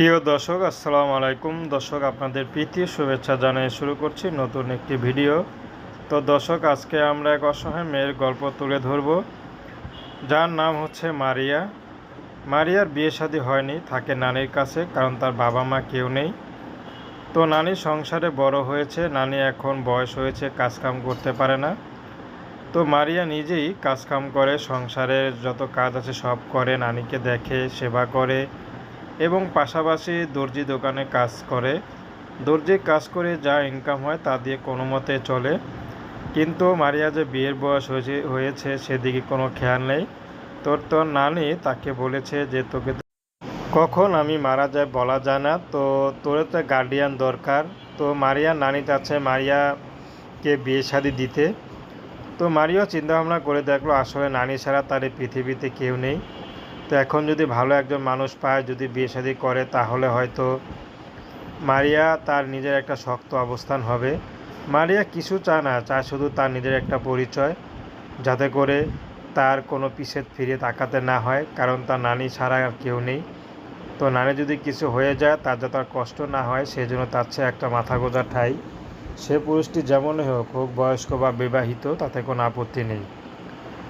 প্রিয় দর্শক, আসসালামু আলাইকুম। দর্শক, আপনাদের প্রীতি শুভেচ্ছা জানিয়ে শুরু করছি নতুন একটি ভিডিও। তো দর্শক, আজকে আমরা এক অসহায় মেয়ের গল্প তুলে ধরব। যার নাম হচ্ছে মারিয়া। মারিয়ার বিয়ে শাদী হয়নি, থাকে নানির কাছে, কারণ তার বাবা মা কেউ নেই। তো নানি সংসারে বড় হয়েছে, নানি এখন বয়স হয়েছে, কাজকাম করতে পারে না। তো মারিয়া নিজেই কাজকাম করে, সংসারের যত কাজ আছে সব করে, নানিকে দেখে, সেবা করে এবং পাশাপাশি দর্জি দোকানে কাজ করে। দর্জি কাজ করে যা ইনকাম হয় তা দিয়ে কোনো মতে চলে। কিন্তু মারিয়া যে বিয়ের বয়স হয়েছে হয়েছে সেদিকে কোনো খেয়াল নেই। তোর তোর নানি তাকে বলেছে যে তোকে কখন আমি মারা যায় বলা যায় না। তো তোর তো গার্ডিয়ান দরকার। তো মারিয়া নানি চাচ্ছে মারিয়াকে বিয়ে শাদি দিতে। তো মারিয়াও চিন্তাভাবনা করে দেখল, আসলে নানি ছাড়া তার এই পৃথিবীতে কেউ নেই। তো এখন যদি ভালো একজন মানুষ পায়, যদি বিয়ে শাদী করে, তাহলে হয়তো মারিয়া তার নিজের একটা শক্ত অবস্থান হবে। মারিয়া কিছু চায় না, চায় শুধু তার নিজের একটা পরিচয়, যাতে করে তার কোনো পিছে ফিরে তাকাতে না হয়, কারণ তার নানি ছাড়া আর কেউ নেই। তো নানি যদি কিছু হয়ে যায়, তার যাতে আর কষ্ট না হয় সেই জন্য তার চেয়ে একটা মাথা গোজা ঠাই। সে পুরুষটি যেমনই হোক হোক বয়স্ক বা বিবাহিত, তাতে কোনো আপত্তি নেই।